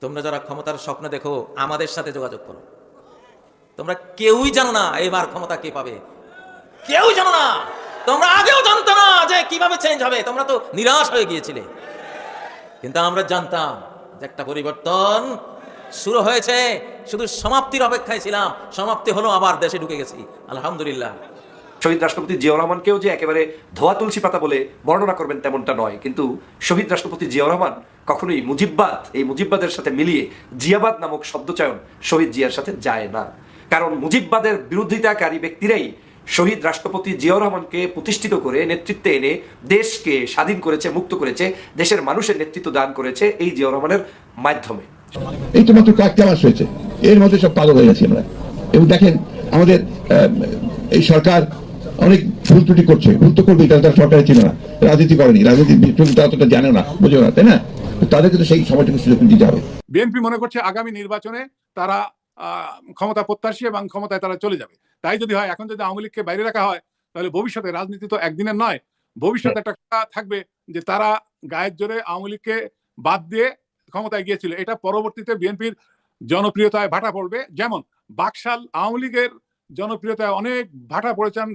তোমরা যারা ক্ষমতার স্বপ্ন দেখো, আমাদের সাথে যোগাযোগ করো। তোমরা কেউই জানো না এবার ক্ষমতা কে পাবে। কেউ জানো না। তোমরা আগেও জানতো না যে কীভাবে চেঞ্জ হবে। তোমরা তো নিরাশ হয়ে গিয়েছিলে। কিন্তু আমরা জানতাম যে একটা পরিবর্তন শুরু হয়েছে। শুধু সমাপ্তির অপেক্ষায় ছিলাম। সমাপ্তি হলো আবার দেশে ঢুকে গেছি। আলহামদুলিল্লাহ। শহীদ রাষ্ট্রপতি জিয়াউর রহমানকেও যে একেবারে ধোয়া তুলসী পাতা বলে বর্ণনা করবেন তেমনটা নয়। কিন্তু শহীদ রাষ্ট্রপতি জিয়াউর রহমান কখনোই মুজিববাদ, এই মুজিববাদের সাথে মিলিয়ে জিয়াবাদ নামক শব্দচয়ন শহীদ জিয়ার সাথে যায় না। কারণ মুজিববাদের বিরোধিতাকারী ব্যক্তিরাই শহীদ রাষ্ট্রপতি জিয়াউর রহমানকে প্রতিষ্ঠিত করে নেতৃত্বে এনে দেশকে স্বাধীন করেছে, মুক্ত করেছে, দেশের মানুষের নেতৃত্ব দান করেছে এই জিয়াউর রহমানের মাধ্যমে। এই তো মাত্র কয়েকটা মাস হয়েছে। এর মধ্যে সব পাগল হয়ে গেছি আমরা। এবং দেখেন, আমাদের এই সরকার অনেক ভুল ত্রুটি করছে। ভুল তো করবে তারা তারা সরকারে ছিল না। রাজনীতি করেনি। রাজনীতি তারা অতটা জানে না বোঝো না, তাই না? তাদেরকে তো সেই সময়টুকু সুযোগ দিতে হবে। বিএনপি মনে করছে আগামী নির্বাচনে তারা ক্ষমতা প্রত্যাশী এবং ক্ষমতায় তারা চলে যাবে। তাই যদি হয়, এখন যদি আওয়ামী লীগকে বাইরে রাখা হয়, তাহলে ভবিষ্যতে রাজনীতি তো একদিনের নয়, ভবিষ্যতে একটা থাকবে যে তারা গায়ের জোরে আওয়ামী লীগকে বাদ দিয়ে ক্ষমতায় গিয়েছিল। এটা পরবর্তীতে বিএনপির জনপ্রিয়তায় ভাটা পড়বে। যেমন বাকশাল আওয়ামী লীগের জনপ্রিয়তায় অনেক ভাটা পড়েছেন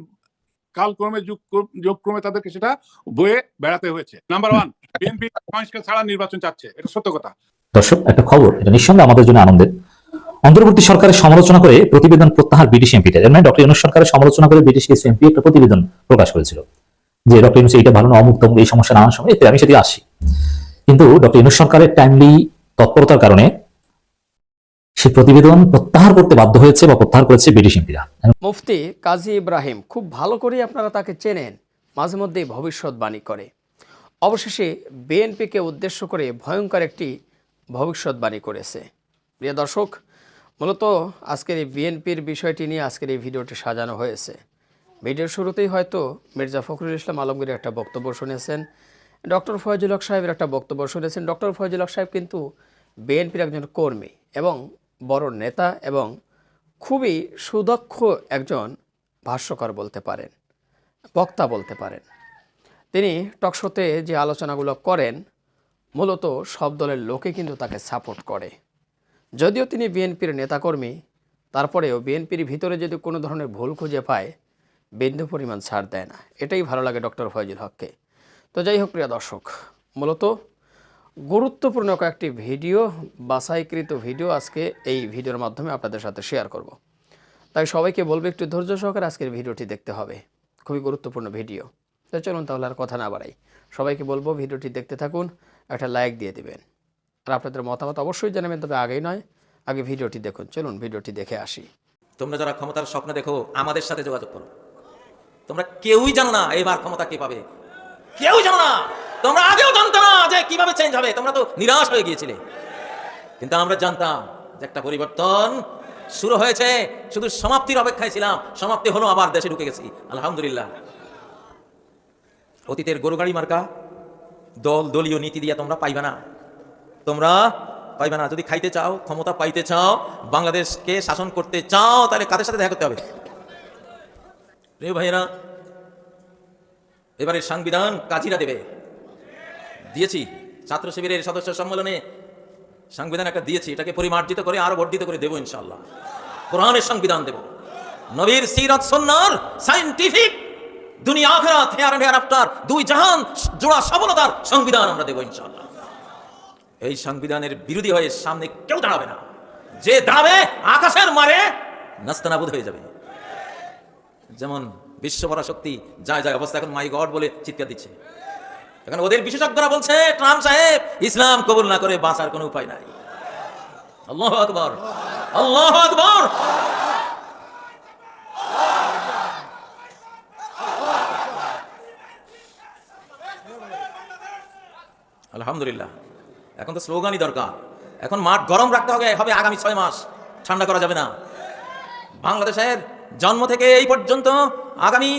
কালক্রমে যুগ যুগক্রমে তাদেরকে সেটা বয়ে বেড়াতে হয়েছে। নাম্বার ওয়ান বিএনপি সংস্কার ছাড়া নির্বাচন চাচ্ছে। এটা সত্য কথা। দর্শক, একটা খবর, এটা নিঃসন্দেহে আমাদের জন্য আনন্দের। অন্তর্বর্তী সরকারের সমালোচনা করে প্রতিবেদন প্রত্যাহার ব্রিটিশ এমপিদের এর মানে ডক্টর ইউনুস সরকারের সমালোচনা করে ব্রিটিশ কিছু এমপি একটা প্রতিবেদন প্রকাশ করেছিল। যে ডক্টর ইউনুস এইটা ভালো না, অমুক তমুক এই সমস্যা নানান সময়, এতে আমি সেটি আসি। কিন্তু ডক্টর ইউনুস সরকারের টাইমলি তৎপরতার কারণে সে প্রতিবেদন প্রত্যাহার করতে বাধ্য হয়েছে বা প্রত্যাহার করেছে ব্রিটিশ এমপিরা। মুফতি কাজী ইব্রাহিম খুব ভালো করেই আপনারা তাকে চেনেন, মাঝে মধ্যেই ভবিষ্যৎবাণী করে। অবশেষে বিএনপিকে উদ্দেশ্য করে ভয়ঙ্কর একটি ভবিষ্যৎবাণী করেছে। প্রিয় দর্শক, মূলত আজকের এই বিএনপির বিষয়টি নিয়ে আজকের এই ভিডিওটি সাজানো হয়েছে। ভিডিওর শুরুতেই হয়তো মির্জা ফখরুল ইসলাম আলমগীরের একটা বক্তব্য শুনেছেন, ডক্টর ফয়জুল হক সাহেবের একটা বক্তব্য শুনেছেন। ডক্টর ফয়জুল হক সাহেব কিন্তু বিএনপির একজন কর্মী এবং বড় নেতা এবং খুবই সুদক্ষ একজন ভাষ্যকার বলতে পারেন, বক্তা বলতে পারেন। তিনি টকশোতে যে আলোচনাগুলো করেন, মূলত সব দলের লোকে কিন্তু তাকে সাপোর্ট করে। যদিও তিনি বিএনপির নেতাকর্মী, তারপরেও বিএনপির ভিতরে যদি কোনো ধরনের ভুল খুঁজে পায়, বিন্দু পরিমাণ ছাড় দেয় না। এটাই ভালো লাগে ডক্টর ফয়জুল হককে। তো যাই হোক প্রিয় দর্শক, মূলত গুরুত্বপূর্ণ কয়েকটি ভিডিও, বাছাইকৃত ভিডিও আজকে এই ভিডিওর মাধ্যমে আপনাদের সাথে শেয়ার করব। তাই সবাইকে বলব, একটু ধৈর্য সহকারে আজকের ভিডিওটি দেখতে হবে। খুবই গুরুত্বপূর্ণ ভিডিও। তো চলুন তাহলে আর কথা না বাড়াই। সবাইকে বলব, ভিডিওটি দেখতে থাকুন, একটা লাইক দিয়ে দিবেন। আর আপনাদের মতামত অবশ্যই জানাবেন, তবে আগেই নয়, আগে ভিডিওটি দেখুন। চলুন ভিডিওটি দেখে আসি। তোমরা যারা ক্ষমতার স্বপ্ন দেখো, আমাদের সাথে যোগাযোগ করো। তোমরা কেউই জানো না, এবার ক্ষমতা কে পাবে। কেউ জানো না! তোমরা আগেও জানতো না যে কীভাবে চেঞ্জ হবে। তোমরা তো নিরাশ হয়ে গিয়েছিলে। কিন্তু আমরা জানতাম যে একটা পরিবর্তন শুরু হয়েছে। শুধু সমাপ্তির অপেক্ষায় ছিলাম। সমাপ্তি হলো, আবার দেশে ঢুকে গেছি। আলহামদুলিল্লাহ। অতীতের গরু গাড়ি মার্কা, দল, দলীয় নীতি দিয়ে তোমরা পাইবে না। তোমরা পাইবে না। যদি খাইতে চাও, ক্ষমতা পাইতে চাও, বাংলাদেশকে শাসন করতে চাও, তাহলে কাদের সাথে দেখা করতে হবে? প্রিয় ভাইয়েরা এবারে সংবিধান কাজীরা দেবে। দিয়েছি। ছাত্র শিবিরের সদস্য সম্মেলনে সংবিধান একটা দিয়েছি, এটাকে পরিমার্জিত করে আরও বর্ধিত করে দেবো ইনশাল্লাহ কোরআনের সংবিধান দেব। নবীর সিরাত সন্ন্যার সাইন্টিফিক দুনিয়া আখেরাত, হেয়ার হেয়ার আফটার, দুই জাহান জোড়া সফলতার সংবিধান আমরা দেবো ইনশাল্লাহ এই সংবিধানের বিরোধী হয়ে সামনে কেউ দাঁড়াবে না। যে দাঁড়াবে, আকাশের মারে নাস্তানাবুদ হয়ে যাবে। যেমন বিশ্বভরা শক্তি যায় যায় অবস্থা এখন, মাই গড বলে চিৎকার দিচ্ছে। এখন ওদের বিশেষজ্ঞরা বলছে ট্রাম্প সাহেব, ইসলাম কবুল না করে বাঁচার কোনো উপায় নাই। আল্লাহ আকবর আল্লাহ আকবর। আলহামদুলিল্লাহ, এখন তো স্লোগানই দরকার। এখন মাঠ গরম রাখতে হবে হবে আগামী ছয় মাস, ঠান্ডা করা যাবে না। বাংলাদেশের জন্ম থেকে এই পর্যন্ত আগামী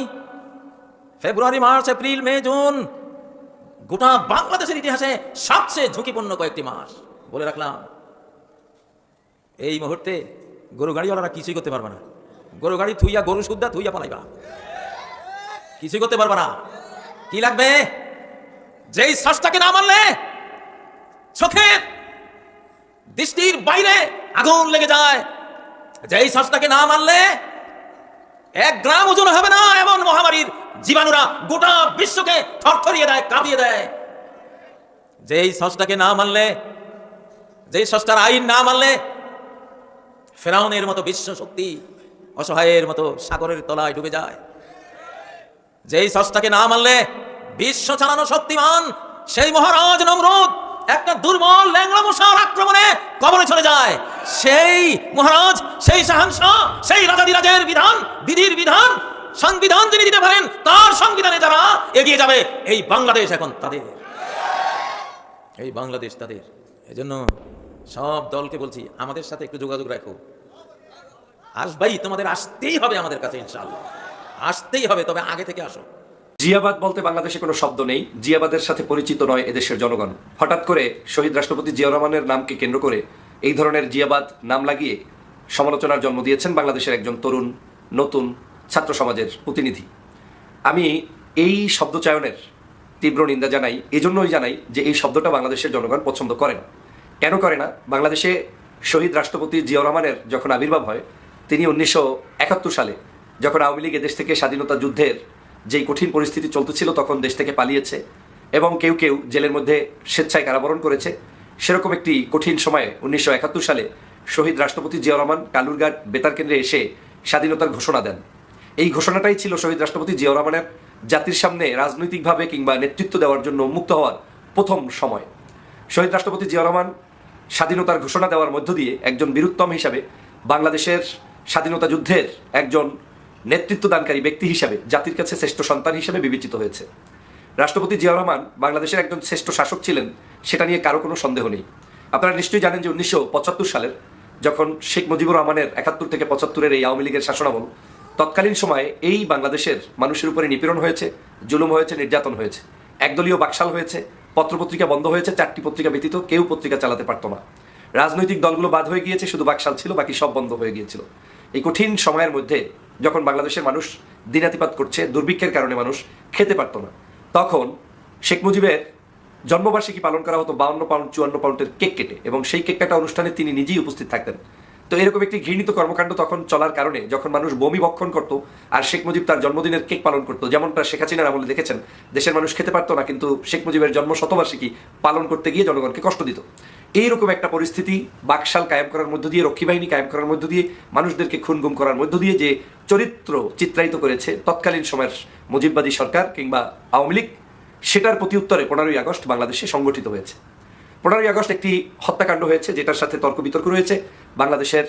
ফেব্রুয়ারি, মার্চ, এপ্রিল, মে, জুন গোটা বাংলাদেশের ইতিহাসে সবচেয়ে ঝুঁকিপূর্ণ কয়েকটি মাস। বলে রাখলাম, এই মুহূর্তে গরু গাড়িওয়ালারা কিছুই করতে পারবে না। গরু গাড়ি থুইয়া গরু শুদ্ধা থুইয়া পালাইবা। কিছুই করতে পারবে না। কি লাগবে? যেই শ্বাসটাকে না মানলে চোখের দৃষ্টির বাইরে আগুন লেগে যায়। যেই শ্বাসটাকে না মানলে এক গ্রাম ওজন হবে না এমন মহামারীর জীবাণুরা গোটা বিশ্বকে থরথরিয়ে দেয়, কাঁপিয়ে দেয়। যেই শ্বাসটাকে না মানলে, যেই শ্বাসটার আইন না মানলে, ফেরাউনের মতো বিশ্ব শক্তি অসহায়ের মতো সাগরের তলায় ডুবে যায়। যেই শ্বাসটাকে না মানলে, বিশ্ব চালানো শক্তিমান সেই মহারাজ নমরুদ একটা দুর্বল ল্যাংড়া মশার আক্রমণে কবরে চলে যায়। সেই মহারাজ, সেই শাহানশাহ সেই রাজাদিরাজের বিধান, বিধির বিধান সংবিধান যিনি দিতে পারেন, তার সংবিধানে যারা এগিয়ে যাবে, এই বাংলাদেশ এখন তাদের। এই বাংলাদেশ তাদের। এজন্য সব দলকে বলছি, আমাদের সাথে একটু যোগাযোগ রাখো। আসবাই, তোমাদের আসতেই হবে আমাদের কাছে, ইনশাআল্লাহ। আসতেই হবে, তবে আগে থেকে আসো। জিয়াবাদ বলতে বাংলাদেশে কোনো শব্দ নেই, জিয়াবাদের সাথে পরিচিত নয় এদেশের জনগণ। হঠাৎ করে শহীদ রাষ্ট্রপতি জিয়াউর রহমানের নামকে কেন্দ্র করে এই ধরনের জিয়াবাদ নাম লাগিয়ে সমালোচনার জন্ম দিয়েছেন বাংলাদেশের একজন তরুণ, নতুন ছাত্র সমাজের প্রতিনিধি। আমি এই শব্দচয়নের তীব্র নিন্দা জানাই, এজন্যই জানাই যে এই শব্দটা বাংলাদেশের জনগণ পছন্দ করে না। কেন করে না? বাংলাদেশে শহীদ রাষ্ট্রপতি জিয়াউর রহমানের যখন আবির্ভাব হয়, তিনি উনিশশো একাত্তর সালে যখন আওয়ামী লীগ এদেশ থেকে স্বাধীনতা যুদ্ধের যেই কঠিন পরিস্থিতি চলতেছিল তখন দেশ থেকে পালিয়েছে এবং কেউ কেউ জেলের মধ্যে স্বেচ্ছায় কারাবরণ করেছে। সেরকম একটি কঠিন সময়ে উনিশশো একাত্তর সালে শহীদ রাষ্ট্রপতি জিয়াউর রহমান কালুরঘাট বেতার কেন্দ্রে এসে স্বাধীনতার ঘোষণা দেন। এই ঘোষণাটাই ছিল শহীদ রাষ্ট্রপতি জিয়াউর রহমানের জাতির সামনে রাজনৈতিকভাবে কিংবা নেতৃত্ব দেওয়ার জন্য মুক্ত হওয়ার প্রথম সময়। শহীদ রাষ্ট্রপতি জিয়াউর রহমান স্বাধীনতার ঘোষণা দেওয়ার মধ্য দিয়ে একজন বীরুত্তম হিসাবে বাংলাদেশের স্বাধীনতা যুদ্ধের একজন নেতৃত্বদানকারী ব্যক্তি হিসাবে জাতির কাছে শ্রেষ্ঠ সন্তান হিসেবে বিবেচিত হয়েছে। রাষ্ট্রপতি জিয়াউর রহমান বাংলাদেশের একজন শ্রেষ্ঠ শাসক ছিলেন, সেটা নিয়ে কারও কোনো সন্দেহ নেই। আপনারা নিশ্চয়ই জানেন যে উনিশশো পঁচাত্তর সালের যখন শেখ মুজিবুর রহমানের একাত্তর থেকে পঁচাত্তরের এই আওয়ামী লীগের শাসনামল তৎকালীন সময়ে এই বাংলাদেশের মানুষের উপরে নিপীড়ন হয়েছে, জুলুম হয়েছে, নির্যাতন হয়েছে। একদলীয় বাকশাল হয়েছে, পত্রপত্রিকা বন্ধ হয়েছে, চারটি পত্রিকা ব্যতীত কেউ পত্রিকা চালাতে পারতো না। রাজনৈতিক দলগুলো বাদ হয়ে গিয়েছে, শুধু বাকশাল ছিল, বাকি সব বন্ধ হয়ে গিয়েছিল। এই কঠিন সময়ের মধ্যে যখন বাংলাদেশের মানুষ দিনাতিপাত করছে, দুর্ভিক্ষের কারণে মানুষ খেতে পারতো না, তখন শেখ মুজিবের জন্মবার্ষিকী পালন করা হতো বাউন্ন পাউন্ড চুয়ান্ন পাউন্ডের কেক কেটে, এবং সেই কেক কাটা অনুষ্ঠানে তিনি নিজেই উপস্থিত থাকতেন। তো এরকম একটি ঘৃণিত কর্মকাণ্ড তখন চলার কারণে যখন মানুষ বমি বক্ষণ করতো আর শেখ মুজিব তার জন্মদিনের কেক পালন করতো, যেমনটা শেখ হাসিনার আমলে দেখেছেন, দেশের মানুষ খেতে পারতো না, কিন্তু শেখ মুজিবের জন্ম শতবার্ষিকী পালন করতে গিয়ে জনগণকে কষ্ট দিত। এইরকম একটা পরিস্থিতি বাকশাল কায়েম করার মধ্য দিয়ে, রক্ষী বাহিনী কায়েম করার মধ্য দিয়ে, মানুষদেরকে খুন গুম করার মধ্য দিয়ে যে চরিত্র চিত্রায়িত করেছে তৎকালীন সময়ের মুজিববাদী সরকার কিংবা আওয়ামী লীগ, সেটার প্রতি উত্তরে পনেরোই আগস্ট বাংলাদেশে সংগঠিত হয়েছে। পনেরোই আগস্ট একটি হত্যাকাণ্ড হয়েছে, যেটার সাথে তর্ক বিতর্ক রয়েছে। বাংলাদেশের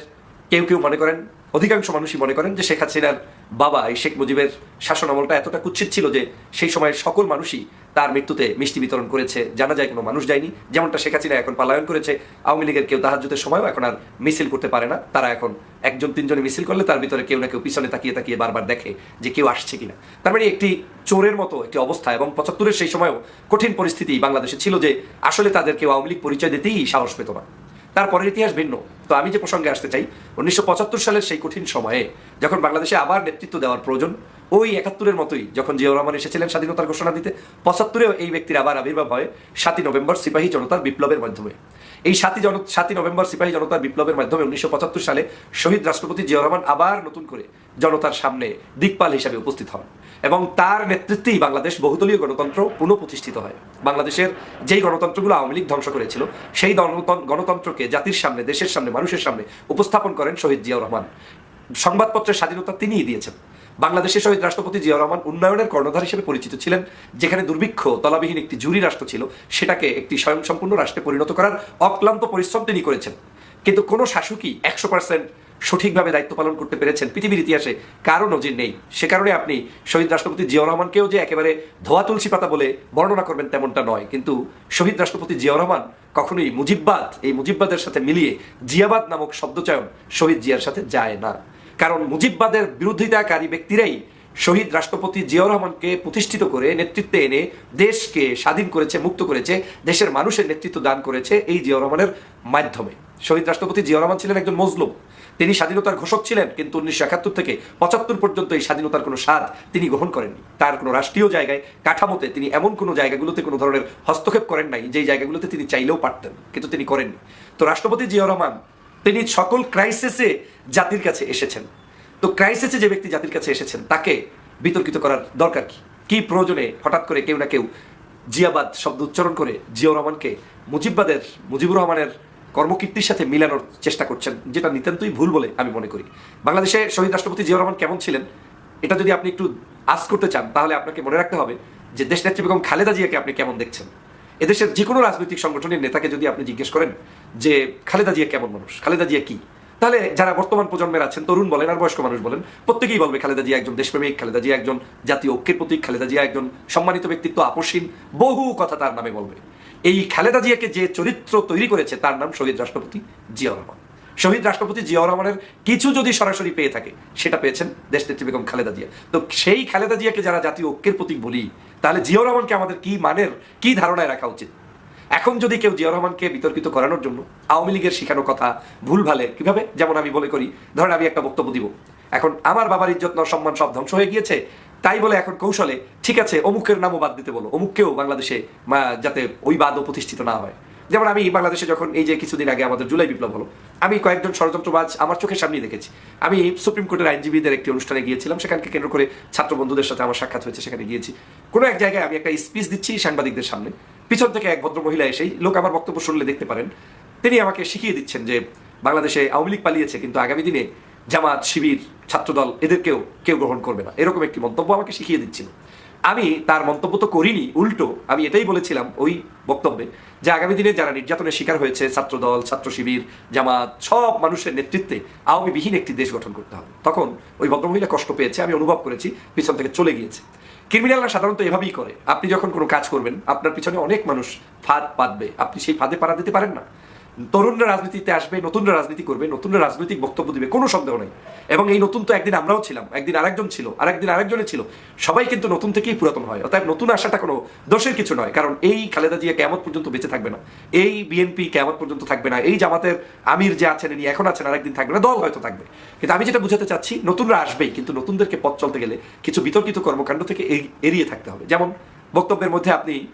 কেউ কেউ মনে করেন, অধিকাংশ মানুষই মনে করেন যে শেখ হাসিনার বাবা এই শেখ মুজিবের শাসন আমলটা এতটা কুৎসিত ছিল যে সেই সময়ের সকল মানুষই তার মৃত্যুতে মিষ্টি বিতরণ করেছে। জানা যায় কোনো মানুষ যায়নি। যেমনটা শেখ হাসিনা এখন পালায়ন করেছে, আওয়ামী লীগের কেউ তাহাজুতের সময়ও এখন আর মিছিল করতে পারে না। তারা এখন একজন তিনজনে মিছিল করলে তার ভিতরে কেউ না কেউ পিছনে তাকিয়ে তাকিয়ে বারবার দেখে যে কেউ আসছে কিনা। তার মানে একটি চোরের মতো একটি অবস্থা এবং পঁচাত্তরের সেই সময়ও কঠিন পরিস্থিতি বাংলাদেশে ছিল যে আসলে তাদের কেউ আওয়ামী লীগ পরিচয় দিতেই সাহস পেত না। তারপরের ইতিহাস ভিন্ন। তো আমি যে প্রসঙ্গে আসতে চাই, উনিশশো পঁচাত্তর সালের সেই কঠিন সময়ে যখন বাংলাদেশে আবার নেতৃত্ব দেওয়ার প্রয়োজন, ওই একাত্তরের মতোই যখন জিয়াউর রহমান এসেছিলেন স্বাধীনতার ঘোষণা দিতে, পঁচাত্তরেও এই ব্যক্তির আবার আবির্ভাব হয় সাতই নভেম্বর সিপাহী জনতার বিপ্লবের মাধ্যমে। এই সাতই জন সাতই নভেম্বর সিপাহী জনতার বিপ্লবের মাধ্যমে উনিশশো সালে শহীদ রাষ্ট্রপতি জিয়াউর রহমান আবার নতুন করে জনতার সামনে দিকপাল হিসাবে উপস্থিত হন এবং তার নেতৃত্বেই বাংলাদেশ বহুদলীয় গণতন্ত্র পুনঃপ্রতিষ্ঠিত হয়। বাংলাদেশের যেই গণতন্ত্রগুলো আওয়ামী লীগ ধ্বংস করেছিল, সেই গণতন্ত্রকে জাতির সামনে, দেশের সামনে, মানুষের সামনে উপস্থাপন করেন শহীদ জিয়াউর রহমান। সংবাদপত্রের স্বাধীনতা তিনিই দিয়েছেন। বাংলাদেশের শহীদ রাষ্ট্রপতি জিয়াউর রহমান উন্নয়নের কর্ণধার হিসেবে পরিচিত ছিলেন, যেখানে দুর্ভিক্ষ, তলাবিহীন একটি জুরি রাষ্ট্র ছিল, সেটাকে একটি স্বয়ংসম্পূর্ণ রাষ্ট্রে পরিণত করার অক্লান্ত পরিশ্রম তিনি করেছেন। কিন্তু কোনো শাসকই একশো পার্সেন্ট সঠিকভাবে দায়িত্ব পালন করতে পেরেছেন পৃথিবীর ইতিহাসে? কারও নজির নেই। সে কারণে আপনি শহীদ রাষ্ট্রপতি জিয়াউর রহমানকেও যে একেবারে ধোয়া তুলসী পাতা বলে বর্ণনা করবেন তেমনটা নয়। কিন্তু শহীদ রাষ্ট্রপতি জিয়াউর রহমান কখনোই মুজিববাদ, এই মুজিববাদের সাথে মিলিয়ে জিয়াবাদ নামক শব্দচয়ন শহীদ জিয়ার সাথে যায় না। কারণ মুজিববাদের বিরোধিতাকারী ব্যক্তিরাই শহীদ রাষ্ট্রপতি জিয়াউর রহমানকে প্রতিষ্ঠিত করে নেতৃত্বে এনে দেশকে স্বাধীন করেছে, মুক্ত করেছে, দেশের মানুষের নেতৃত্ব দান করেছে এই জিয়াউর রহমানের মাধ্যমে। শহীদ রাষ্ট্রপতি জিয়া রহমান ছিলেন একজন মজলুম। তিনি স্বাধীনতার ঘোষক ছিলেন, কিন্তু উনিশশো একাত্তর থেকে পঁচাত্তর পর্যন্ত এই স্বাধীনতার কোনো স্বাদ তিনি গ্রহণ করেননি। তার কোনো রাষ্ট্রীয় জায়গায়, কাঠামোতে তিনি এমন কোনো জায়গাগুলোতে কোনো ধরনের হস্তক্ষেপ করেন নাই, যেই জায়গাগুলোতে তিনি চাইলেও পারতেন, কিন্তু তিনি করেননি। তো রাষ্ট্রপতি জিয়া রহমান তিনি সকল ক্রাইসিসে জাতির কাছে এসেছেন। তো ক্রাইসিসে যে ব্যক্তি জাতির কাছে এসেছেন, তাকে বিতর্কিত করার দরকার কি? কি প্রয়োজনে হঠাৎ করে কেউ না কেউ জিয়াবাদ শব্দ উচ্চারণ করে জিয়াউর রহমানকে মুজিববাদের, মুজিবুর রহমানের কর্মকীর্তির সাথে মিলানোর চেষ্টা করছেন, যেটা নিতান্তই ভুল বলে আমি মনে করি। বাংলাদেশে শহীদ রাষ্ট্রপতি জিয়াউর রহমান কেমন ছিলেন? এটা যদি আপনি একটু আজ করতে চান, তাহলে আপনাকে মনে রাখতে হবে যে দেশনেত্রী বেগম খালেদা জিয়াকে আপনি কেমন দেখছেন? এদেশের যে কোনো রাজনৈতিক সংগঠনের নেতাকে যদি আপনি জিজ্ঞেস করেন যে, খালেদা জিয়া কেমন মানুষ? খালেদা জিয়া কি? তাহলে যারা বর্তমান প্রজন্মের আছেন, তরুণ বলেন আর বয়স্ক মানুষ বলেন, প্রত্যেকেই বলবে, খালেদা জিয়া একজন দেশপ্রেমিক, খালেদা জিয়া একজন জাতীয় ঐক্যের প্রতীক, খালেদা জিয়া একজন সম্মানিত ব্যক্তিত্ব, আপসীন, বহু কথা তার নামে বলবে। এই খালেদা জিয়াকে যে চরিত্র তৈরি করেছে, তার নাম শহীদ রাষ্ট্রপতি জিয়া রহমান। শহীদ রাষ্ট্রপতি জিয়াউর রহমানের কিছু যদি সরাসরি পেয়ে থাকে, সেটা পেয়েছেন দেশনেত্রী বেগম খালেদা জিয়া। তো সেই খালেদা জিয়াকে যারা জাতীয় ঐক্যের প্রতীক বলি, তাহলে জিয়াউর রহমানকে আমাদের কি মানের, কি ধারণায় রাখা উচিত? এখন যদি কেউ জিয়াউর রহমানকে বিতর্কিত করানোর জন্য আওয়ামী লীগের শিখানো কথা ভুল ভালে কীভাবে? যেমন আমি বলে করি, ধরেন আমি একটা বক্তব্য দিব। এখন আমার বাবার ইজ্জত সম্মান সব ধ্বংস হয়ে গিয়েছে, তাই বলে এখন কৌশলে, ঠিক আছে, অমুকের নামও বাদ দিতে বলো, অমুককেও বাংলাদেশে যাতে ওই বাদও প্রতিষ্ঠিত না হয়। যেমন আমি বাংলাদেশে যখন এই যে কিছুদিন আগে আমাদের জুলাই বিপ্লব হলো, আমি কয়েকজন ষড়যন্ত্রবাজ আমার চোখের সামনেই দেখেছি। আমি সুপ্রিম কোর্টের আইনজীবীদের একটি অনুষ্ঠানে গিয়েছিলাম, সেখানকে কেন্দ্র করে ছাত্র বন্ধুদের সাথে আমার সাক্ষাৎ হয়েছে, সেখানে গিয়েছি। কোনো এক জায়গায় আমি একটা স্পিচ দিচ্ছি সাংবাদিকদের সামনে। পিছন থেকে এক ভদ্র মহিলা এসেই, লোক আমার বক্তব্য শুনলে দেখতে পারেন, তিনি আমাকে শিখিয়ে দিচ্ছেন যে বাংলাদেশে আওয়ামী লীগ পালিয়েছে, কিন্তু আগামী দিনে জামাত, শিবির, ছাত্রদল, এদেরকেও কেউ গ্রহণ করবে না। এরকম একটি মন্তব্য আমাকে শিখিয়ে দিচ্ছিল। আমি তার মন্তব্য তো করিনি, উল্টো। আমি এটাই বলেছিলাম ওই বক্তব্যে যে আগামী দিনে যারা নির্যাতনের শিকার হয়েছে, ছাত্রদল, ছাত্র শিবির, জামাত, সব মানুষের নেতৃত্বে আওয়ামী বিহীন একটি দেশ গঠন করতে হবে। তখন ওই ভদ্রমহিলা কষ্ট পেয়েছে, আমি অনুভব করেছি, পিছন থেকে চলে গিয়েছে। ক্রিমিনালরা সাধারণত এভাবেই করে। আপনি যখন কোনো কাজ করবেন, আপনার পিছনে অনেক মানুষ ফাঁদ পাতবে। আপনি সেই ফাঁদে পাড়া দিতে পারেন না। তরুণরা রাজনীতিতে আসবে, নতুনরা রাজনীতি করবে, নতুনরা রাজনৈতিক বক্তব্য দিবে, কোনো সন্দেহ নেই। এবং এই নতুন তো একদিন আমরাও ছিলাম, একদিন আরেকজন ছিল, আরেকদিন আরেকজনে ছিল। সবাই কিন্তু নতুন থেকেই পুরাতন হয়। অতএব নতুন আসাটা কোনো দোষের কিছু নয়, কারণ এই খালেদা জিয়া কেমন পর্যন্ত বেঁচে থাকবে না। এই বিএনপি কেমন পর্যন্ত থাকবে না। এই জামাতের আমির যে আছেন, ইনি এখন আছেন, আরেকদিন থাকবে না। দল হয়তো থাকবে। কিন্তু আমি যেটা বুঝাতে চাচ্ছি, নতুনরা আসবেই, কিন্তু নতুনদেরকে পথ চলতে গেলে কিছু বিতর্কিত কর্মকাণ্ড থেকে এড়িয়ে থাকতে হবে। যেমন বক্তব্যের মধ্যে আপনি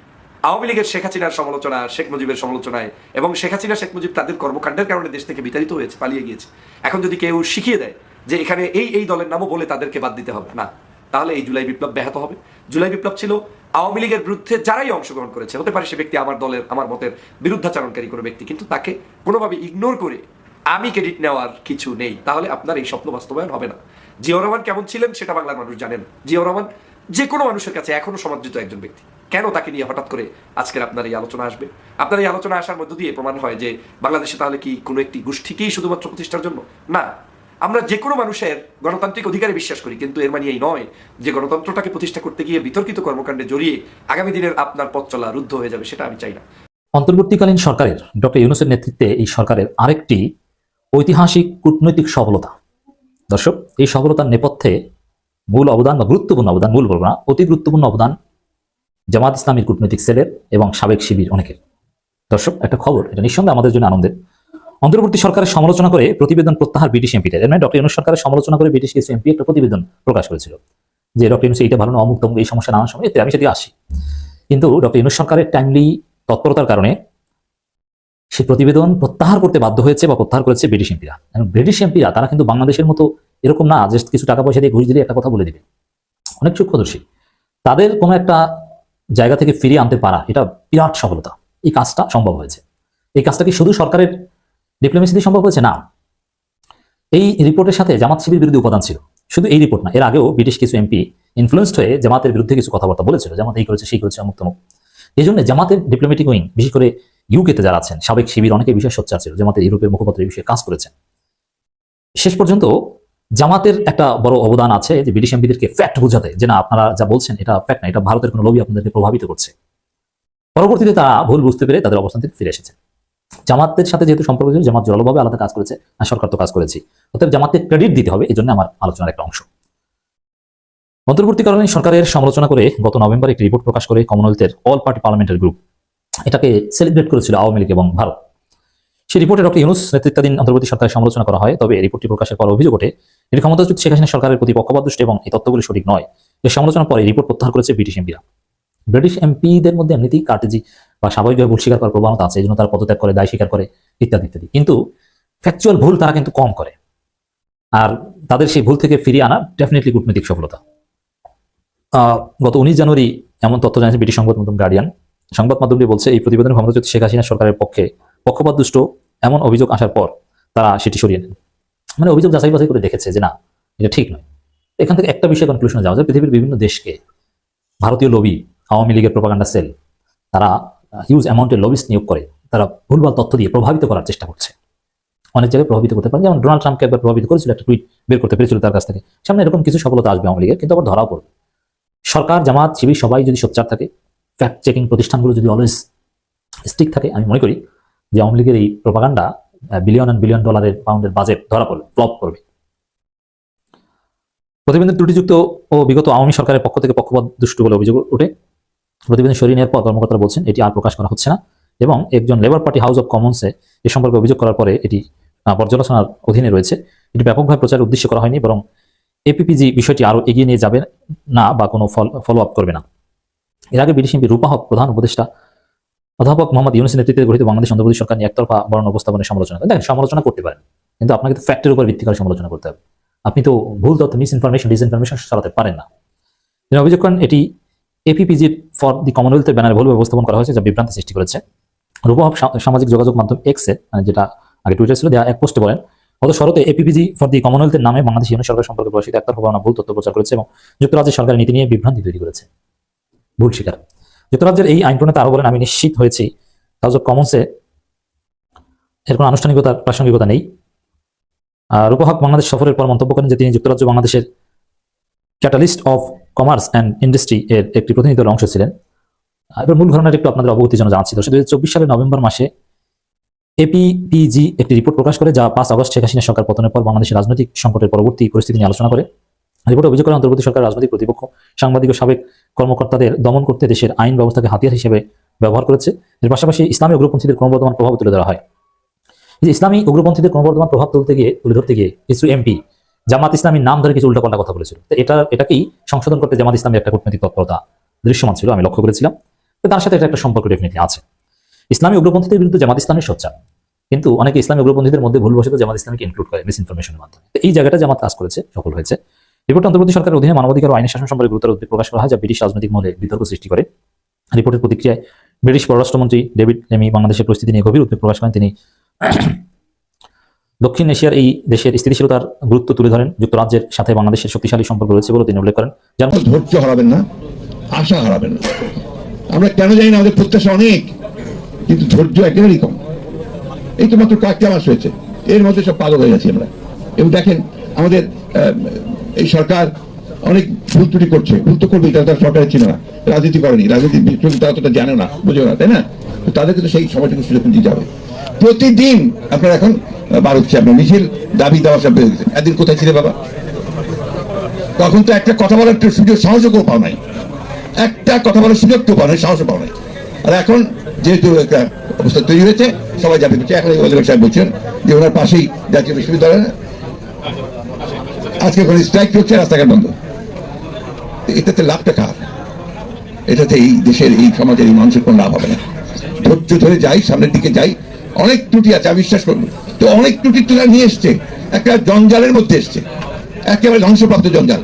আওয়ামী লীগের শেখ হাসিনার সমালোচনা, শেখ মুজিবের সমালোচনায় এবং শেখ হাসিনা, শেখ মুজিব তাদের কর্মকাণ্ডের কারণে দেশ থেকে বিতাড়িত হয়েছে, পালিয়ে গিয়েছে। এখন যদি কেউ শিখিয়ে দেয় যে এখানে এই এই দলের নামও বলে তাদেরকে বাদ দিতে হবে, না। তাহলে এই জুলাই বিপ্লব ব্যাহত হবে। জুলাই বিপ্লব ছিল আওয়ামী লীগের বিরুদ্ধে যারাই অংশগ্রহণ করেছে, হতে পারে সে ব্যক্তি আমার দলের, আমার মতের বিরুদ্ধাচারণকারী কোনো ব্যক্তি, কিন্তু তাকে কোনোভাবে ইগনোর করে আমি ক্রেডিট নেওয়ার কিছু নেই। তাহলে আপনার এই স্বপ্ন বাস্তবায়ন হবে না। জিয়াউর রহমান কেমন ছিলেন সেটা বাংলার মানুষ জানেন। জিয়াউর রহমান যে কোনো মানুষের কাছে এখনও সমাদৃত একজন ব্যক্তি। কেন তাকে নিয়ে হঠাৎ করে আজকের আপনার এই আলোচনা আসবে? আপনার এই আলোচনা আসার মধ্য দিয়ে প্রমাণ হয় যে বাংলাদেশে তাহলে কি কোনো একটি গোষ্ঠীকেই শুধুমাত্র প্রতিষ্ঠার জন্য? না। আমরা যে কোনো মানুষের গণতান্ত্রিক অধিকারে বিশ্বাস করি, কিন্তু এর মানে এই নয় যে গণতন্ত্রটাকে প্রতিষ্ঠা করতে গিয়ে বিতর্কিত কর্মকাণ্ডে জড়িয়ে আগামী দিনের আপনার পথ চলা রুদ্ধ হয়ে যাবে, সেটা আমি চাই না। অন্তর্বর্তীকালীন সরকারের, ডক্টর ইউনুসের নেতৃত্বে এই সরকারের আরেকটি ঐতিহাসিক কূটনৈতিক সফলতা। দর্শক, এই সফলতার নেপথ্যে মূল অবদান বা গুরুত্বপূর্ণ অবদান, মূল বলব না, অতি গুরুত্বপূর্ণ অবদান জামাত ইসলামীর কূটনৈতিক সেলের এবং সাবেক শিবির অনেকের। দর্শক, একটা খবর, এটা নিঃসন্দেহে আমাদের জন্য আনন্দের। অন্তর্বর্তী সরকারের সমালোচনা করে প্রতিবেদন প্রত্যাহার ব্রিটিশ এমপিদের এর মানে ডক্টর ইউনুস সরকারের সমালোচনা করে ব্রিটিশ কিছু এমপি একটা প্রতিবেদন প্রকাশ করেছিল। যে ডক্টর ইউনুস, এইটা ভালো না, অমুক তমুক, এই সমস্যা, নানান সময় আমি সেদিকে আসি। কিন্তু ডক্টর ইউনুস সরকারের টাইমলি তৎপরতার কারণে সেই প্রতিবেদন প্রত্যাহার করতে বাধ্য হয়েছে বা প্রত্যাহার করেছে ব্রিটিশ এমপিরা ব্রিটিশ এমপিরা তারা কিন্তু বাংলাদেশের মতো এরকম না যে কিছু টাকা পয়সা দিয়ে ঘুষ দিলে একটা কথা বলে দিবে। অনেক সূক্ষ্মদর্শী। তাদের কোনো একটা জায়গা থেকে ফিরিয়ে আনতে পারা, এটা বিরাট সফলতা। এই কাজটা সম্ভব হয়েছে। এই কাজটা কি শুধু সরকারের ডিপ্লোমেসি দিয়ে সম্ভব হয়েছে? না। এই রিপোর্টের সাথে জামাত শিবির বিরুদ্ধে উপাদান ছিল। শুধু এই রিপোর্ট না, এর আগেও ব্রিটিশ কিছু এমপি ইনফ্লুয়েসড হয়ে জামাতের বিরুদ্ধে কিছু কথাবার্তা বলেছিল, জামাত এই করেছে, সেই করেছে অমুক তমুক এই জন্য জামাতের ডিপ্লোমেটিক উইং বিশেষ করে ইউকেতে যারা আছেন, সাবেক শিবির অনেকে বিষয় সোচ্চার ছিল, জামাতের ইউরোপের মুখপাত্র এই বিষয়ে কাজ করেছেন। শেষ পর্যন্ত জামাতের একটা বড় অবদান আছে যে ব্রিটিশ এমপিদেরকে ফ্যাক্ট বোঝাতে, যে না, আপনারা যা বলছেন এটা ফ্যাক্ট না, এটা ভারতের কোনো লবি আপনাদেরকে প্রভাবিত করছে। পরবর্তীতে তারা ভুল বুঝতে পেরে তাদের অবস্থান থেকে ফিরে এসেছে। জামাতের সাথে যেহেতু সম্পর্ক ছিল, জামাত জোরালোভাবে আলাদা কাজ করেছে আর সরকার তো কাজ করেছি। অর্থাৎ জামাতকে ক্রেডিট দিতে হবে এই জন্য আমার আলোচনার একটা অংশ। অন্তর্বর্তীকালীন সরকারের সমালোচনা করে গত নভেম্বর একটি রিপোর্ট প্রকাশ করে কমনওয়েলথের অল পার্টি পার্লামেন্টারি গ্রুপ এটাকে সেলিব্রেট করেছিল আওয়ামী লীগ এবং ভারত। সেই রিপোর্টে ডক্টর ইউনুস নেতৃত্বাধীন অন্তর্বর্তী সরকারের সমালোচনা করা হয়, তবে রিপোর্টটি প্রকাশের পর অভিযোগ ওঠে, এটি ক্ষমতাচ্যুত শেখ হাসিনা সরকারের প্রতি পক্ষপাতদুষ্ট এবং এই তথ্যগুলি সঠিক নয়। এর সমালোচনার পরে রিপোর্ট প্রত্যাহার করেছে ব্রিটিশ এমপিরা। ব্রিটিশ এমপিদের মধ্যে এমনিতেই কার্টেজি বা স্বাভাবিকভাবে ভুল স্বীকার করার প্রবণতা আছে, এই জন্য তারা পদত্যাগ করে, দায় স্বীকার করে, ইত্যাদি ইত্যাদি। কিন্তু ফ্যাকচুয়াল ভুল তারা কিন্তু কম করে। আর তাদের সেই ভুল থেকে ফিরিয়ে আনা ডেফিনেটলি কূটনৈতিক সফলতা। গত উনিশ জানুয়ারি এমন তথ্য জানিয়েছে ব্রিটিশ সংবাদ মাধ্যম গার্ডিয়ান সংবাদ মাধ্যমটি বলছে, এই প্রতিবেদন ক্ষমতাচ্যুত শেখ হাসিনা সরকারের পক্ষে পক্ষপাত দুষ্ট এমন অভিযোগ আসার পর তারা সেটি সরিয়ে নেন। মানে অভিযোগ যাচাই বাছাই করে দেখেছে যে না, এটা ঠিক নয়। এখান থেকে একটা বিষয় কনক্লুশনে যাওয়া যায়। পৃথিবীর বিভিন্ন দেশকে ভারতীয় লবি আওয়ামী লীগের প্রপাগান্ডা সেল তারা হিউজ অ্যামাউন্টের লবিস নিয়োগ করে। তারা ভুলভাল তথ্য দিয়ে প্রভাবিত করার চেষ্টা করছে। অনেক জায়গায় প্রভাবিত করতে পারে। যেমন ডোনাল্ড ট্রাম্পকে একবার প্রভাবিত করেছিল, একটা টুইট বের করতে পেরেছিল তার কাছ থেকে। সামনে এরকম কিছু সফলতা আসবে আওয়ামী লীগের, কিন্তু আবার ধরাও পড়বে। সরকার, জামাত, শিবির, সবাই যদি সোচ্চার থাকে ফ্যাক্ট চেকিং প্রতিষ্ঠানগুলো যদি অলওয়েজ স্টিক থাকে, আমি মনে করি যে আওয়ামী লীগের এই প্রপাগান্ডা বিলিয়ন অ্যান্ড বিলিয়ন ডলারের পাউন্ডের বাজেট ধরা পড়বে ফ্লপ করবে। প্রতিবেদন ত্রুটিযুক্ত ও বিগত আওয়ামী সরকারের পক্ষ থেকে পক্ষপাত দুষ্টু বলে অভিযোগ ওঠে। প্রতিবেদন সরিয়ে নেওয়ার পর কর্মকর্তারা বলছেন, এটি আর প্রকাশ করা হচ্ছে না এবং একজন লেবার পার্টি হাউস অব কমন্সে এ সম্পর্কে অভিযোগ করার পরে এটি পর্যালোচনার অধীনে রয়েছে। এটি ব্যাপকভাবে প্রচারের উদ্দেশ্য করা হয়নি, বরং এপিপিজি বিষয়টি আরও এগিয়ে নিয়ে যাবে না বা কোনো ফলো আপ করবে না। এর আগে বিদেশি রূপা হক, প্রধান উপদেষ্টা অধ্যাপক মোহাম্মদ ইউনুসের নেতৃত্বে গঠিত বাংলাদেশ অন্তর্বর্তী সরকার নিয়ে একতরফা বরণ উপস্থাপনের সমালোচনা দেখেন, সমালোচনা করতে পারেন, কিন্তু আপনাকে তো ফ্যাক্টের উপর ভিত্তি করে সমালোচনা করতে হবে। আপনি তো ভুল তথ্য মিস ইনফরমেশন ডিসইনফরমেশন চালাতে পারেন না। তিনি অভিযোগ করেন এটি এপিপিজির ফর দি কমনওয়েলথের ব্যানারে ভুল উপস্থাপন করা হয়েছে, যা বিভ্রান্তি সৃষ্টি করেছে। রূপক সামাজিক যোগাযোগ মাধ্যম এক্সে মানে যেটা আগে টুইটার ছিল দেওয়া এক পোস্টে বলেন, গত শরতে এপিপিজি ফর দি কমনওয়েলথের নামে বাংলাদেশ ইউনিয়ন সরকার সম্পর্কে প্রকাশিত একতরফা ভাবনা ভুল তথ্য প্রচার করেছে এবং যুক্তরাজ্যের সরকারের নীতি নিয়ে বিভ্রান্তি তৈরি করেছে। ভুল স্বীকার। যুক্তরাজ্যের এই আইন প্রণেতা আরও বলেন, আমি নিশ্চিত হয়েছি। হাউস অফ কমন্সে এর কোনো আনুষ্ঠানিকতার প্রাসঙ্গিকতা নেই। রূপহক বাংলাদেশ সফরের পর মন্তব্য করেন যে তিনি যুক্তরাজ্য বাংলাদেশের catalyst of commerce and industry এর একটি প্রতিনিধির অংশ ছিলেন। এবার মূল ঘটনাটা একটু আপনাদের অবগতির জন্য জানাচ্ছি। দর্শক দুই চব্বিশ সালের নভেম্বর মাসে এপিপিজি একটি রিপোর্ট প্রকাশ করে, যা পাঁচ আগস্ট শেখ হাসিনা সরকার পতনের পর বাংলাদেশের রাজনৈতিক সংকটের পরবর্তী পরিস্থিতি নিয়ে আলোচনা করে। রিপোর্টে অভিযোগ করে অন্তর্বর্তী সরকার, রাজনৈতিক প্রতিপক্ষ, সাংবাদিক ও সাবেক কর্মকর্তাদের দমন করতে দেশের আইন ব্যবস্থাকে হাতিয়ার হিসেবে ব্যবহার করেছে। এর পাশাপাশি ইসলামী উগ্রপন্থীদের ক্রমবর্ধমান প্রভাব তুলে ধরা হয়। যে ইসলামী উগ্রপন্থীদের ক্রমবর্ধমান প্রভাব তুলতে গিয়ে, তুলে ধরতে গিয়ে কিছু এমপি জামাত ইসলামীর নাম ধরে কিছু উল্টাপাল্টা কথা বলেছিল। তো এটা, এটাকেই সংশোধন করতে জামাত ইসলামের একটা কূটনৈতিক তৎপরতা দৃশ্যমান ছিল, আমি লক্ষ্য করেছিলাম। তো তার সাথে এটা একটা সম্পর্ক ডেফিনেটলি আছে। ইসলামী উগ্রপন্থীদের বিরুদ্ধে জামাত ইসলামের সোচ্চার। কিন্তু অনেকে ইসলামী উগ্রপন্থীদের মধ্যে ভুলবশত জামাত ইসলামকে ইনক্লুড করে মিস ইনফরমেশনের মাধ্যমে এই জায়গাটা জামাত কাজ করেছে, সফল হয়েছে। রিপোর্ট অন্তর্বর্তী সরকারের অধীনে মানবাধিকার ও আইনের শাসন সম্পর্কে গুরুতর উদ্বেগ প্রকাশ করা হয়, যা ব্রিটিশ রাজনৈতিক মহলে বিতর্ক সৃষ্টি করে। রিপোর্টের প্রতিক্রিয়ায় ব্রিটিশ পররাষ্ট্রমন্ত্রী ডেভিড লেমি বাংলাদেশের পরিস্থিতি নিয়ে গভীর উদ্বেগ প্রকাশ করেন। তিনি দক্ষিণ এশিয়ার এই দেশের স্থিতিশীলতার গুরুত্ব তুলে ধরেন। যুক্তরাজ্যের সাথে বাংলাদেশের শক্তিশালী সম্পর্ক রয়েছে বলে তিনি উল্লেখ করেন। ধৈর্য হারাবেন না, আশা হারাবেন না। আমরা কেন জানি না, আমাদের প্রত্যাশা অনেক, কিন্তু ধৈর্য একেবারেই কম। এই তো মাত্র কয়েকটা মাস হয়েছে, এর মধ্যে সব পাগল হয়ে গেছি আমরা। এবং দেখেন, আমাদের এই সরকার অনেক ভুল ত্রুটি করছে। ভুল তো করবেই, তারা তার সরকারের ছিল না। রাজনীতি করেনি। রাজনীতি তারা তো জানে না, বুঝে না, তাই না? তো তাদেরকে তো সেই সময়টুকু সুযোগ দিতে হবে। প্রতিদিন আপনার এখন বার হচ্ছে আপনার মিছিল, দাবি দেওয়া সব বেড়ে একদিন কোথায় ছিলে বাবা? তখন তো একটা কথা বলার একটু সুযোগ, সাহসও কেউ পাও নাই। একটা কথা বলার সুযোগ কেউ পাও নাই, সাহসও পাও নাই। আর এখন যেহেতু একটা অবস্থা তৈরি হয়েছে, সবাই যাবে এখন সাহেব বলছেন যে ওনার পাশেই জাতীয় বিশ্ববিদ্যালয়? আজকে ওখানে স্ট্রাইক চলছে রাস্তাঘাট বন্ধ। এটাতে লাভটা কার? এটাতে এই দেশের, এই সমাজের, এই মানুষের কোনো লাভ হবে না। ধৈর্য ধরে যাই, সামনের দিকে যাই। অনেক ত্রুটি আছে আমি বিশ্বাস করব। তো অনেক ত্রুটি তুলে নিয়ে এসছে, একটা জঞ্জালের মধ্যে এসছে। একেবারে ধ্বংসপ্রাপ্ত জঞ্জাল।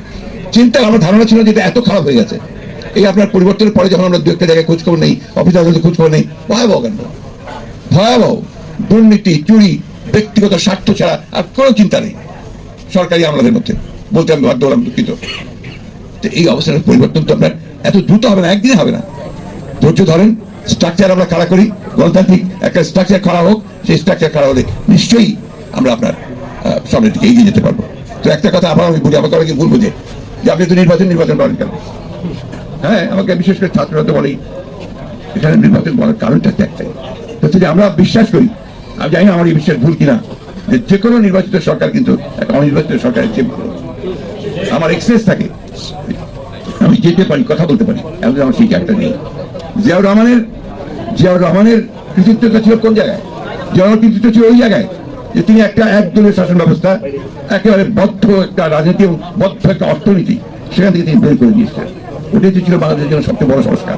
চিন্তা আমার ধারণা ছিল যে এটা এত খারাপ হয়ে গেছে। এই আপনার পরিবর্তনের পরে যখন আমরা দু একটা জায়গায় খোঁজ খবর নেই, অফিস আদালতে খোঁজ খবর নেই, ভয়াবহ কাণ্ড ভয়াবহ। দুর্নীতি, চুরি, ব্যক্তিগত স্বার্থ ছাড়া আর কোনো চিন্তা নেই। সরকারি আমলাদের মধ্যে। বলতে আমি বাধ্য হলাম, দুঃখিত। এই অবস্থার পরিবর্তন তো আপনার এত দ্রুত হবে না, একদিনে হবে না। ধৈর্য ধরেন স্ট্রাকচার আমরা খাড়া করি, গণতান্ত্রিক একটা স্ট্রাকচার খাড়া হোক, সেই স্ট্রাকচার খাড়া হলে নিশ্চয়ই আমরা আপনার সামনের দিকে এগিয়ে যেতে পারব। তো একটা কথা আবার আমি বলি, আমাকে অনেকে ভুল বুঝে যে আপনি তো নির্বাচন নির্বাচন করেন কেন? হ্যাঁ আমাকে বিশেষ করে ছাত্ররা তো বলেই, এখানে নির্বাচন করার কারণটা একটাই। তো যদি আমরা বিশ্বাস করি, আমি জানি আমার এই বিশ্বাস ভুল কিনা যে কোনো নির্বাচিত সরকার কিন্তু একটা অনির্বাচিত সরকারের চেয়ে ভালো। আমার এক্সেস থাকে, আমি যেতে পারি, কথা বলতে পারি এমন আমার সেই জায়গাটা নেই। জিয়াউর রহমানের জিয়াউর রহমানের কৃতিত্বটা ছিল কোন জায়গায়? জিয়াউর কৃতিত্ব ছিল ওই জায়গায়, যে তিনি একটা একদলের শাসন ব্যবস্থা, একেবারে বদ্ধ একটা রাজনীতি এবং বদ্ধ একটা অর্থনীতি, সেখান থেকে তিনি বের করে দিয়েছিলেন। ওটাই ছিল বাংলাদেশের জন্য সবচেয়ে বড় সংস্কার।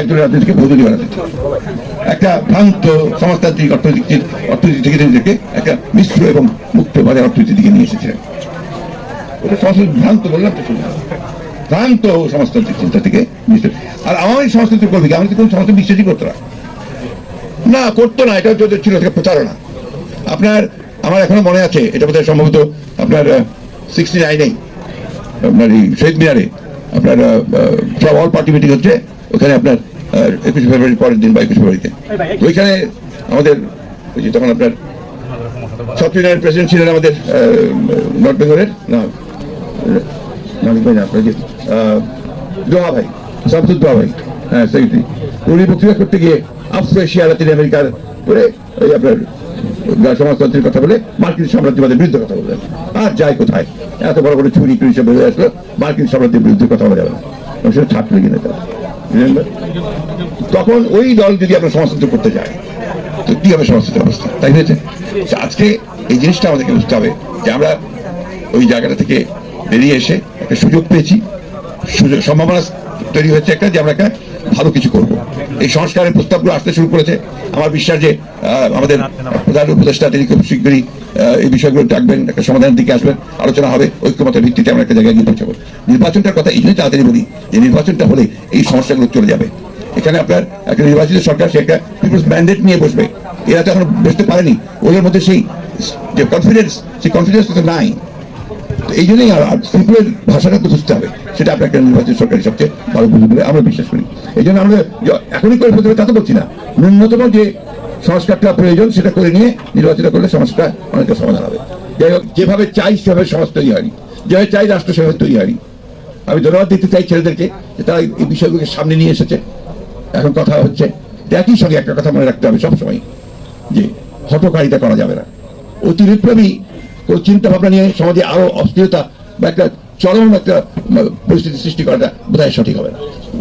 একদলের রাজনীতিকে বদলি বানাতে একটা ভ্রান্ত সমাজতান্ত্রিক অর্থনীতি অর্থনীতি থেকে নিজেকে একটা মিশ্র এবং মুক্ত বাজার অর্থনীতির দিকে নিয়ে এসেছিলেন ওটা সমাজতন্ত্র ভ্রান্ত বললাম তো ভ্রান্ত সমাজতান্ত্রিক চিন্তা থেকে এসেছে। আর আমাদের সমাজতন্ত্র করবে কি? আমাদের কোন সমাজতন্ত্র বিশ্বাসই করতো না? না, করতো না, এটা হচ্ছে ছিল থেকে প্রতারণা। আপনার, আমার এখনও মনে আছে, এটা বোধহয় সম্ভবত আপনার সিক্সটি নাইনেই আপনার এই শহীদ মিনারে আপনার সব অল পার্টি মিটিং হচ্ছে ওখানে আপনার একুশে ফেব্রুয়ারি পরের দিন বা একুশে ফেব্রুয়ারিতে। ওইখানে আমাদের ওই যে তখন আপনার সাউথ প্রেসিডেন্ট ছিলেন আমাদের নর্থ বেঙ্গলের না মালিক ভাই না আপনার যে আহ, দোহা ভাই হ্যাঁ সেক্রেটারি। উনি বক্তৃতা করতে গিয়ে আফ্রো এশিয়া লাতিন আমেরিকার করে ওই আপনার সমাজতন্ত্রের কথা বলে মার্কিন সাম্রাজ্যবাদের বিরুদ্ধে কথা বললেন আর যায় কোথায়? এত বড় বড় চুরি টুরি সব আসলো, মার্কিন সাম্রাজ্যের বিরুদ্ধে কথা বলা যাবে না। সেটা ছাত্র কিনে তখন ওই দল যদি আপনার সমাজতন্ত্র করতে যায় তো কি হবে সমাজতন্ত্রের অবস্থা? তাই হয়েছে? আজকে এই জিনিসটা আমাদেরকে বুঝতে হবে যে আমরা ওই জায়গাটা থেকে বেরিয়ে এসে একটা সুযোগ পেয়েছি। সুযোগ, সম্ভাবনা তৈরি হচ্ছে একটা যে আমরা একটা ভালো কিছু করব। এই সংস্কারের প্রস্তাবগুলো আসতে শুরু করেছে। আমার বিশ্বাস যে আমাদের প্রধান উপদেষ্টা, তিনি খুব শীঘ্রই এই বিষয়গুলো ডাকবেন, একটা সমাধানের দিকে আসবেন। আলোচনা হবে, ঐক্যমতের ভিত্তিতে আমরা একটা জায়গায় গিয়ে পৌঁছাবো নির্বাচনটার কথা এই জন্যই তাড়াতাড়ি বলি যে, নির্বাচনটা হলে এই সমস্যাগুলো চলে যাবে। এখানে আপনার একটা নির্বাচিত সরকার, সে একটা পিপুলস ম্যান্ডেট নিয়ে বসবে। এরা তো এখন বসতে পারেনি। ওদের মধ্যে সেই যে কনফিডেন্স সেই কনফিডেন্স তো নাই। এই জন্যই সিম্পলের ভাষাটা তো বুঝতে হবে। সেটা আপনার একটা নির্বাচিত সরকারের সবচেয়ে ভালো বুঝবে বলে আমরা বিশ্বাস করি। এই জন্য আমরা এখনই করে ফেলতে তা তো বলছি না। ন্যূনতম যে সংস্কারটা প্রয়োজন, সেটা করে নিয়ে নির্বাচন করলে সমস্যাটা অনেকটা সমাধান হবে। যাই হোক, যেভাবে চাই সেভাবে সমাজ তৈরি হয়নি। যেভাবে চাই রাষ্ট্র সেভাবে তৈরি হয়নি। আমি ধন্যবাদ দিতে চাই ছেলেদেরকে যে তারা এই- বিষয়গুলোকে সামনে নিয়ে এসেছে। এখন কথা হচ্ছে একই সঙ্গে একটা কথা মনে রাখতে হবে সবসময়, যে হটকারিতা করা যাবে না। অতি বিপ্লবী কোন চিন্তা ভাবনা নিয়ে সমাজে আরও অস্থিরতা বা একটা চরম একটা পরিস্থিতি সৃষ্টি করাটা বোধহয় সঠিক হবে না।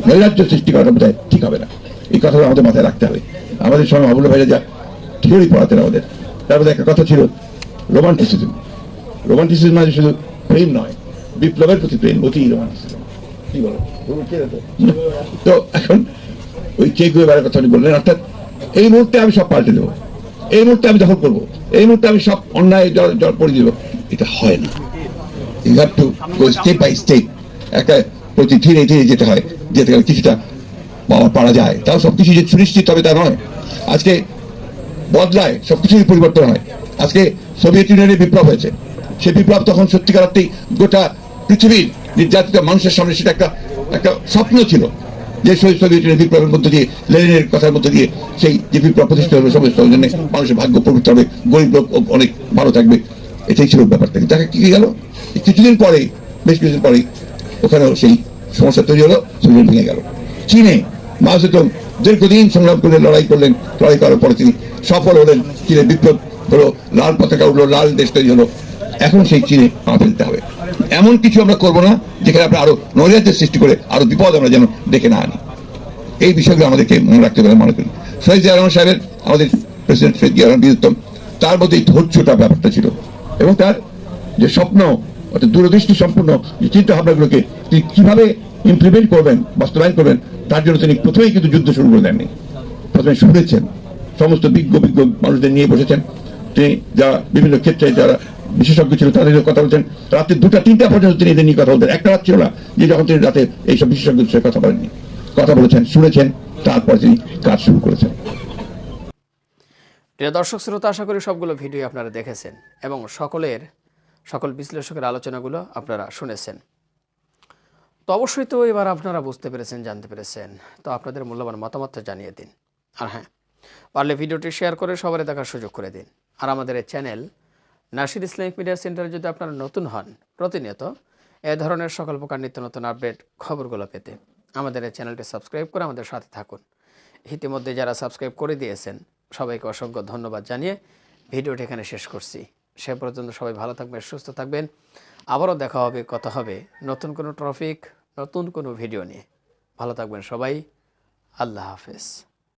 নৈরাজ্য সৃষ্টি করাটা বোধহয় ঠিক হবে না। এই কথাটা আমাদের মাথায় রাখতে হবে। আমাদের সময় আবুল ভাইরা যা থিওরি পড়াতেন আমাদের তার মধ্যে একটা কথা ছিল রোমান্টিসিজম। রোমান্টিসিজম মানে শুধু প্রেম নয় বিপ্লবের প্রতি প্রেম অতি রোমান্টিসিজম। কি বলো? তো? এখন ওই চেক কথা উনি বললেন অর্থাৎ এই মুহূর্তে আমি সব পাল্টে দেবো। এই মুহূর্তে আমি দখল করব। এই মুহূর্তে আমি সব অন্যায় জল পড়ে দিব। এটা হয় না। You have to go step by step একটা প্রতি ধীরে ধীরে যেতে হয়, যেতে গেলে কিছুটা পাওয়া পারা যায়। তাও সবকিছু যে সুনিশ্চিত হবে তা নয়। আজকে বদলায় সবকিছুই পরিবর্তন হয়। আজকে সোভিয়েত ইউনিয়নের বিপ্লব হয়েছে। সেই বিপ্লব তখন সত্যিকার গোটা পৃথিবীর নির্যাতিত মানুষের সামনে সেটা একটা একটা স্বপ্ন ছিল। যে শহীদ সোভিয়েত বিপ্লবের মধ্যে দিয়ে, লেনিনের কথার মধ্যে দিয়ে সেই যে বিপ্লব প্রতিষ্ঠা হলো সমস্ত জন্য মানুষের ভাগ্য পবিত্র হবে, গরিব লোক অনেক ভালো থাকবে। এটাই ছিল ব্যাপারটা দেখা কি গেল? কিছুদিন পরে, বেশ কিছুদিন পরেই ওখানেও সেই সমস্যা তৈরি হলো সোভিয়েত ভেঙে গেল। চীনে মাও জেতুং দীর্ঘদিন সংগ্রাম করে লড়াই করলেন, লড়াই করার পরে তিনি সফল হলেন। চীনে বিপ্লব হলো, লাল পতাকা উঠল, লাল দেশ তৈরি হলো। এখন সেই চীনে পা ফেলতে হবে। এমন কিছু আমরা করব না, যেখানে আমরা আরও নৈরাজ্যের সৃষ্টি করে আরও বিপদ আমরা যেন ডেকে না আনি। এই বিষয়গুলো আমাদেরকে মনে রাখতে পারে মনে করি। শহীদ জিয়া রহমান সাহেবের, আমাদের প্রেসিডেন্ট শহীদ জিয়া রহমান তার মধ্যে এই ধৈর্যটা ব্যাপারটা ছিল। এবং তার যে স্বপ্ন, অর্থাৎ দূরদৃষ্টি সম্পূর্ণ, যে চিন্তা ভাবনাগুলোকে তিনি কীভাবে ইমপ্লিমেন্ট করবেন, বাস্তবায়ন করবেন, তার জন্য তিনি প্রথমেই কিন্তু যুদ্ধ শুরু করে দেননি। প্রথমে শুনেছেন, সমস্ত বিজ্ঞ বিজ্ঞ মানুষদের নিয়ে বসেছেন। তিনি যারা বিভিন্ন ক্ষেত্রে যারা বিশেষজ্ঞ ছিল, তাদের কথা বলছেন। রাত্রি দুটা, তিনটা পর্যন্ত তিনি এদের নিয়ে কথা বলতেন। একটা রাত ছিল না, যে যখন তিনি রাতে এইসব বিশেষজ্ঞদের সাথে কথা বলেননি। কথা বলেছেন, শুনেছেন, তারপর তিনি কাজ শুরু করেছেন। প্রিয় দর্শক, শ্রোতা, আশা করি সবগুলো ভিডিও আপনারা দেখেছেন এবং সকলের, সকল বিশ্লেষকের আলোচনাগুলো আপনারা শুনেছেন। তো অবশ্যই তো এবার আপনারা বুঝতে পেরেছেন, জানতে পেরেছেন। তো আপনাদের মূল্যবান মতামতটা জানিয়ে দিন। আর হ্যাঁ পারলে ভিডিওটি শেয়ার করে সবারে দেখার সুযোগ করে দিন। আর আমাদের এই চ্যানেল নাসির ইসলামিক মিডিয়া সেন্টারে যদি আপনারা নতুন হন, প্রতিনিয়ত এ ধরনের সকল প্রকার নিত্য নতুন আপডেট খবরগুলো পেতে আমাদের এই চ্যানেলটি সাবস্ক্রাইব করে আমাদের সাথে থাকুন। ইতিমধ্যে যারা সাবস্ক্রাইব করে দিয়েছেন, সবাইকে অসংখ্য ধন্যবাদ জানিয়ে ভিডিওটি এখানে শেষ করছি। সে পর্যন্ত সবাই ভালো থাকবেন, সুস্থ থাকবেন। আবারও দেখা হবে, কথা হবে নতুন কোনো ট্রফিক, নতুন কোনো ভিডিও নিয়ে। ভালো থাকবেন সবাই। আল্লাহ হাফেজ।